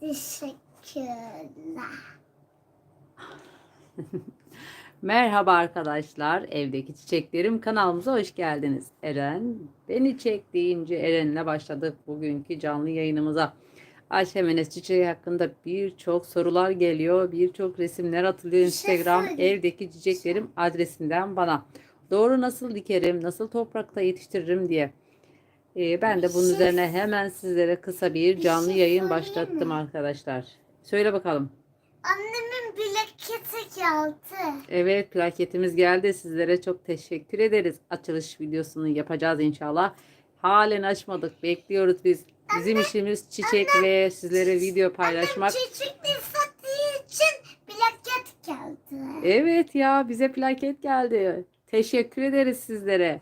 Teşekkürler. Merhaba arkadaşlar, evdeki çiçeklerim kanalımıza hoş geldiniz. Eren, beni çek deyince Eren'le başladık bugünkü canlı yayınımıza. Ayşemenes çiçeği hakkında birçok sorular geliyor, birçok resimler atılıyor şey Instagram evdeki çiçeklerim adresinden bana. Doğru nasıl dikerim, nasıl toprakta yetiştiririm diye. Ee, ben de bunun üzerine hemen sizlere kısa bir canlı yayın başlattım arkadaşlar. Söyle bakalım. Annemin bileketi geldi. Evet plaketimiz geldi. Sizlere çok teşekkür ederiz. Açılış videosunu yapacağız inşallah. Halen açmadık. Bekliyoruz biz. Bizim işimiz çiçek ve sizlere video paylaşmak. Annem çiçekleri sattığı için bileket geldi. Evet ya bize plaket geldi. Teşekkür ederiz sizlere.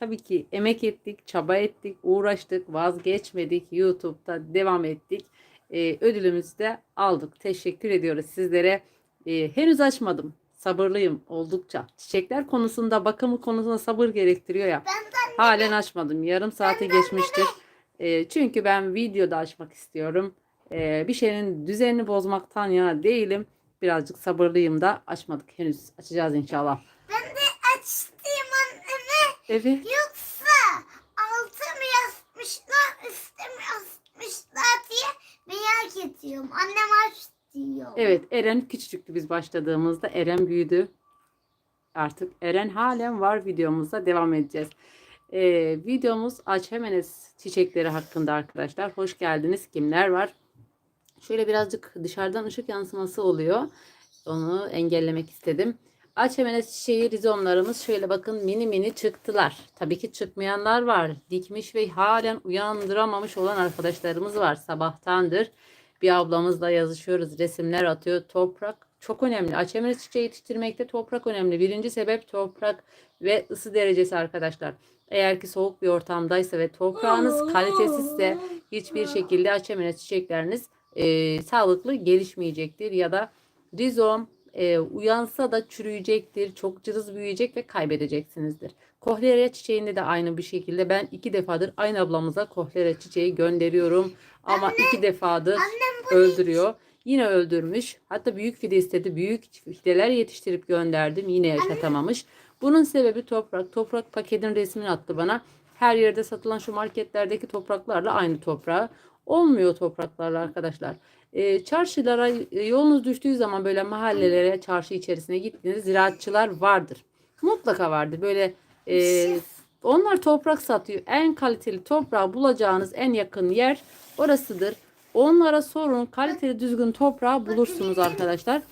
Tabii ki emek ettik, çaba ettik, uğraştık, vazgeçmedik. YouTube'da devam ettik. Ee, ödülümüzü de aldık. Teşekkür ediyoruz sizlere. Ee, henüz açmadım. Sabırlıyım oldukça. Çiçekler konusunda, bakımı konusunda sabır gerektiriyor ya. Halen açmadım. Yarım saate geçmiştir. Ee, çünkü ben videoda açmak istiyorum. Ee, bir şeyin düzenini bozmaktan yana değilim. Birazcık sabırlıyım da açmadık henüz. Açacağız inşallah. ben de açtım anneme. Evet. Yoksa altı mı yazmışlar, mi yazmışlar diye merak ediyorum. Annem aç diyor. Evet Eren küçücüktü biz başladığımızda. Eren büyüdü. Artık Eren halen var videomuzda devam edeceğiz. Ee, videomuz Açhemenes çiçekleri hakkında arkadaşlar. Hoş geldiniz. Kimler var? Şöyle birazcık dışarıdan ışık yansıması oluyor. Onu engellemek istedim. Açhemenes çiçeği rizomlarımız şöyle bakın mini mini çıktılar. Tabii ki çıkmayanlar var. Dikmiş ve halen uyandıramamış olan arkadaşlarımız var. Sabahtandır bir ablamızla yazışıyoruz. Resimler atıyor. Toprak çok önemli. Açhemenes çiçeği yetiştirmekte toprak önemli. Birinci sebep toprak ve ısı derecesi arkadaşlar. Eğer ki soğuk bir ortamdaysa ve toprağınız kalitesizse hiçbir şekilde açhemenes çiçekleriniz e, sağlıklı gelişmeyecektir ya da rizom e, uyansa da çürüyecektir, çok cılız büyüyecek ve kaybedeceksinizdir. Kohleria çiçeğinde de aynı bir şekilde ben iki defadır aynı ablamıza kohleria çiçeği gönderiyorum ama iki defadır öldürüyor. Yine öldürmüş. Hatta büyük fide istedi. Büyük fideler yetiştirip gönderdim. Yine yaşatamamış. Bunun sebebi toprak. Toprak paketin resmini attı bana. Her yerde satılan şu marketlerdeki topraklarla aynı toprağı. Olmuyor topraklarla arkadaşlar. Ee, çarşılara e, yolunuz düştüğü zaman böyle mahallelere, çarşı içerisine gittiğiniz ziraatçılar vardır. Mutlaka vardır. Böyle e, onlar toprak satıyor. En kaliteli toprağı bulacağınız en yakın yer orasıdır. Onlara sorun kaliteli düzgün toprağı bulursunuz arkadaşlar.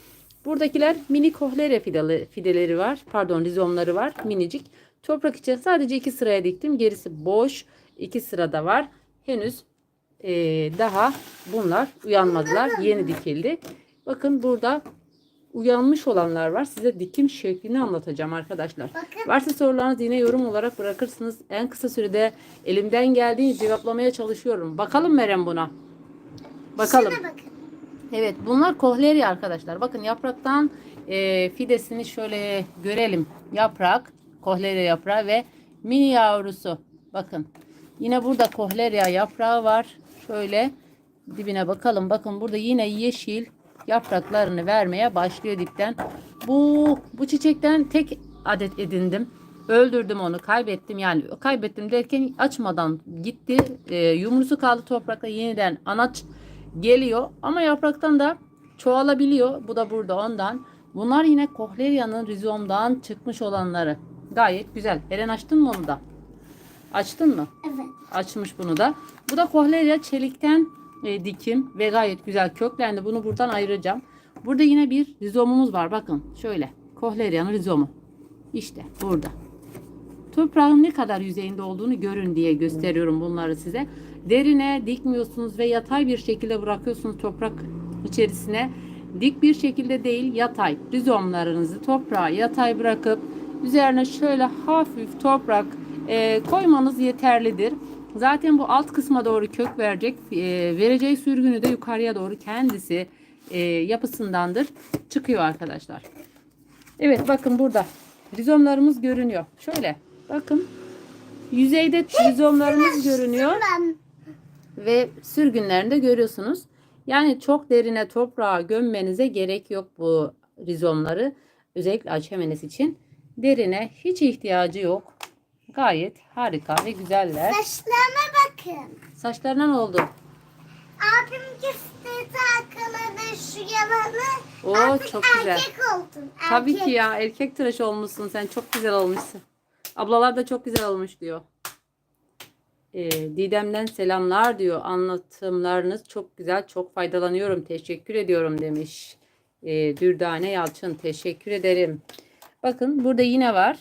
Buradakiler mini kohlere fideli, fideleri var. Pardon rizomları var. Minicik. Toprak için sadece iki sıraya diktim. Gerisi boş. iki sırada var. Henüz eee, daha bunlar uyanmadılar. Yeni dikildi. Bakın burada uyanmış olanlar var. Size dikim şeklini anlatacağım arkadaşlar. Bakın. Varsa sorularınız yine yorum olarak bırakırsınız. En kısa sürede elimden geldiğince cevaplamaya çalışıyorum. Bakalım Meryem buna. Bakalım. Şuna bakın. Evet bunlar kohleri arkadaşlar. Bakın yapraktan e, fidesini şöyle görelim. Yaprak, kohleri yaprağı ve mini yavrusu. Bakın yine burada kohleria yaprağı var. Şöyle dibine bakalım. Bakın burada yine yeşil yapraklarını vermeye başlıyor dipten. Bu bu çiçekten tek adet edindim. Öldürdüm onu, kaybettim. Yani kaybettim derken açmadan gitti. E, yumrusu kaldı toprakta yeniden anaç geliyor ama yapraktan da çoğalabiliyor. Bu da burada ondan. Bunlar yine kohleria'nın rizomdan çıkmış olanları. Gayet güzel. Eren açtın mı onu da? Açtın mı? Evet. Açmış bunu da. Bu da kohleria çelikten e, dikim ve gayet güzel köklendi. Bunu buradan ayıracağım. Burada yine bir rizomumuz var. Bakın şöyle. Kohleria'nın rizomu. İşte burada. Toprağın ne kadar yüzeyinde olduğunu görün diye gösteriyorum bunları size. Derine dikmiyorsunuz ve yatay bir şekilde bırakıyorsunuz toprak içerisine. Dik bir şekilde değil yatay. Rizomlarınızı toprağa yatay bırakıp üzerine şöyle hafif toprak e, koymanız yeterlidir. Zaten bu alt kısma doğru kök verecek. E, vereceği sürgünü de yukarıya doğru kendisi e, yapısındandır. Çıkıyor arkadaşlar. Evet bakın burada rizomlarımız görünüyor. Şöyle bakın yüzeyde rizomlarımız görünüyor ve sürgünlerini de görüyorsunuz. Yani çok derine toprağa gömmenize gerek yok bu rizomları. Özellikle açemenes için. Derine hiç ihtiyacı yok. Gayet harika ve güzeller. Saçlarıma bakın. Saçlarına ne oldu? Abim kesti takıları şu yalanı. Oo, Artık çok güzel. erkek oldun. Tabii erkek. ki ya erkek tıraş olmuşsun sen. Çok güzel olmuşsun. Ablalar da çok güzel olmuş diyor. Ee, Didem'den selamlar diyor. Anlatımlarınız çok güzel. Çok faydalanıyorum. Teşekkür ediyorum demiş. Ee, Dürdane Yalçın. Teşekkür ederim. Bakın burada yine var.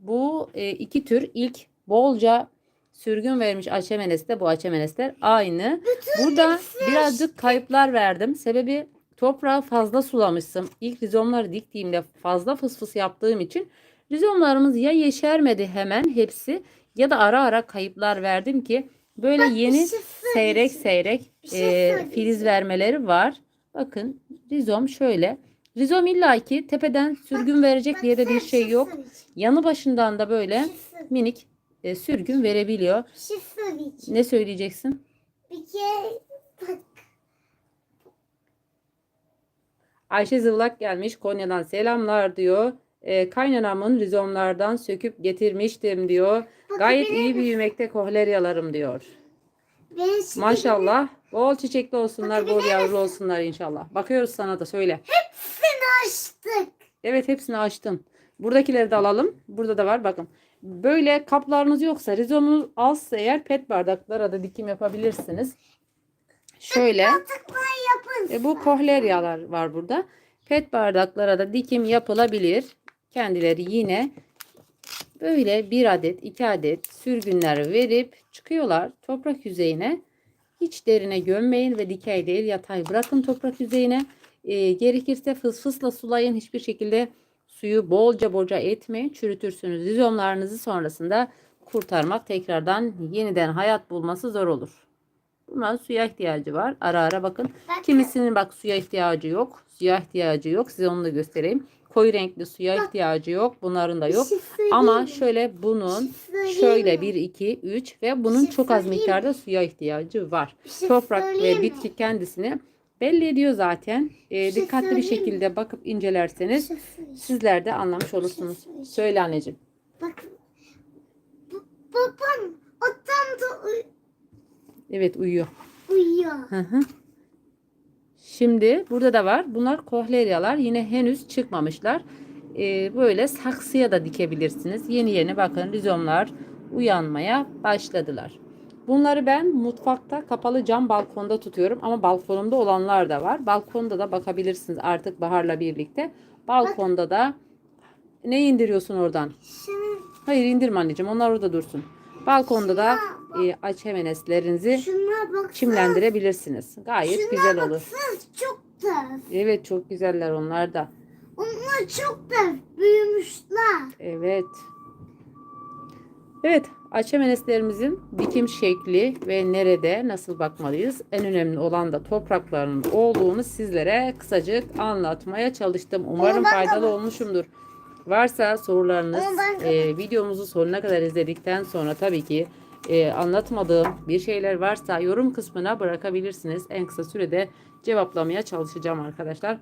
Bu e, iki tür ilk bolca sürgün vermiş açemeneste bu açemenesler aynı. Burada birazcık kayıplar verdim. Sebebi toprağı fazla sulamıştım. İlk rizomları diktiğimde fazla fıs fıs yaptığım için rizomlarımız ya yeşermedi hemen hepsi ya da ara ara kayıplar verdim ki böyle Bak, yeni şey seyrek seyrek şey e, filiz vermeleri var. Bakın rizom şöyle. Rizom illaki tepeden sürgün verecek Bak, diye de bir şey yok. Yanı başından da böyle şey minik e, sürgün verebiliyor. Bir şey. Ne söyleyeceksin? Bir kere bak. Ayşe Zıvlak gelmiş Konya'dan selamlar diyor. E, kaynanamın rizomlardan söküp getirmiştim diyor. Gayet Bakabilir iyi büyümekte kohleryalarım diyor. Maşallah. Bol çiçekli olsunlar, bol yavru olsunlar inşallah. Bakıyoruz sana da söyle. Hepsini açtık. Evet hepsini açtın. Buradakileri de alalım. Burada da var bakın. Böyle kaplarınız yoksa rizomunuz azsa eğer pet bardaklara da dikim yapabilirsiniz. Şöyle. E, bu kohleryalar var burada. Pet bardaklara da dikim yapılabilir. Kendileri yine böyle bir adet iki adet sürgünler verip çıkıyorlar toprak yüzeyine. Hiç derine gömmeyin ve dikey değil yatay bırakın toprak yüzeyine. E, gerekirse fıs fısla sulayın. Hiçbir şekilde suyu bolca bolca etmeyin. Çürütürsünüz. Rizomlarınızı sonrasında kurtarmak tekrardan yeniden hayat bulması zor olur. Bunların suya ihtiyacı var. Ara ara. Bakın. Kimisinin bak suya ihtiyacı yok. Suya ihtiyacı yok. Size onu da göstereyim. Koyu renkli suya ihtiyacı yok. Bunların da yok. şey Ama şöyle bunun şey şöyle mi? 1 2 3 ve bunun şey çok az miktarda suya ihtiyacı var. Toprak ve bitki kendisini belli ediyor zaten. Şey dikkatli bir şekilde bakıp incelerseniz sizler de anlamış olursunuz. Söyle anneciğim. Bu- Babam odamda uy- Evet uyuyor. uyuyor. Hı hı. Şimdi burada da var. Bunlar kohleryalar. Yine henüz çıkmamışlar. Ee, böyle saksıya da dikebilirsiniz. Yeni yeni bakın rizomlar uyanmaya başladılar. Bunları ben mutfakta kapalı cam balkonda tutuyorum ama balkonumda olanlar da var. Balkonda da bakabilirsiniz artık baharla birlikte. Balkonda da ne indiriyorsun oradan? Hayır indirme anneciğim onlar orada dursun. Balkonda da e, açemeneslerinizi şuna bak. çimlendirebilirsiniz. Gayet Şuna güzel olur. çok da. Evet çok güzeller onlar da. Onlar çok da büyümüşler. Evet. Evet açemeneslerimizin dikim şekli ve nerede nasıl bakmalıyız? En önemli olan da topraklarının olduğunu sizlere kısacık anlatmaya çalıştım. Umarım faydalı olmuşumdur. Varsa sorularınız e, videomuzu sonuna kadar izledikten sonra tabii ki e, anlatmadığım bir şeyler varsa yorum kısmına bırakabilirsiniz. En kısa sürede cevaplamaya çalışacağım arkadaşlar.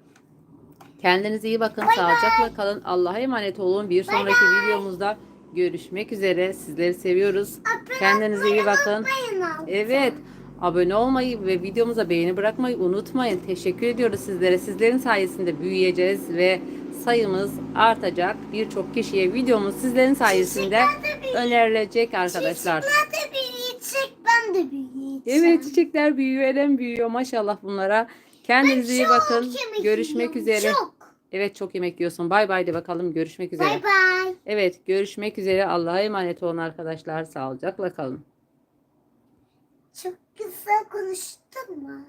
Kendinize iyi bakın. Sağlıcakla kalın. Allah'a emanet olun. Bir sonraki videomuzda görüşmek üzere. Sizleri seviyoruz. Kendinize iyi bakın. Evet. Abone olmayı ve videomuza beğeni bırakmayı unutmayın. Teşekkür ediyoruz sizlere. Sizlerin sayesinde büyüyeceğiz ve sayımız artacak. Birçok kişiye videomuz sizlerin sayesinde önerilecek arkadaşlar. Çiçekler de büyüyecek, ben de büyüyeceğim. Evet çiçekler büyüyor, Eren büyüyor maşallah bunlara. Kendinize iyi bakın. Görüşmek üzere. Çok. Evet çok yemek yiyorsun. Bay bay de bakalım. Görüşmek üzere. Bay bay. Evet görüşmek üzere. Allah'a emanet olun arkadaşlar. Sağlıcakla kalın. Çok güzel konuştun mu?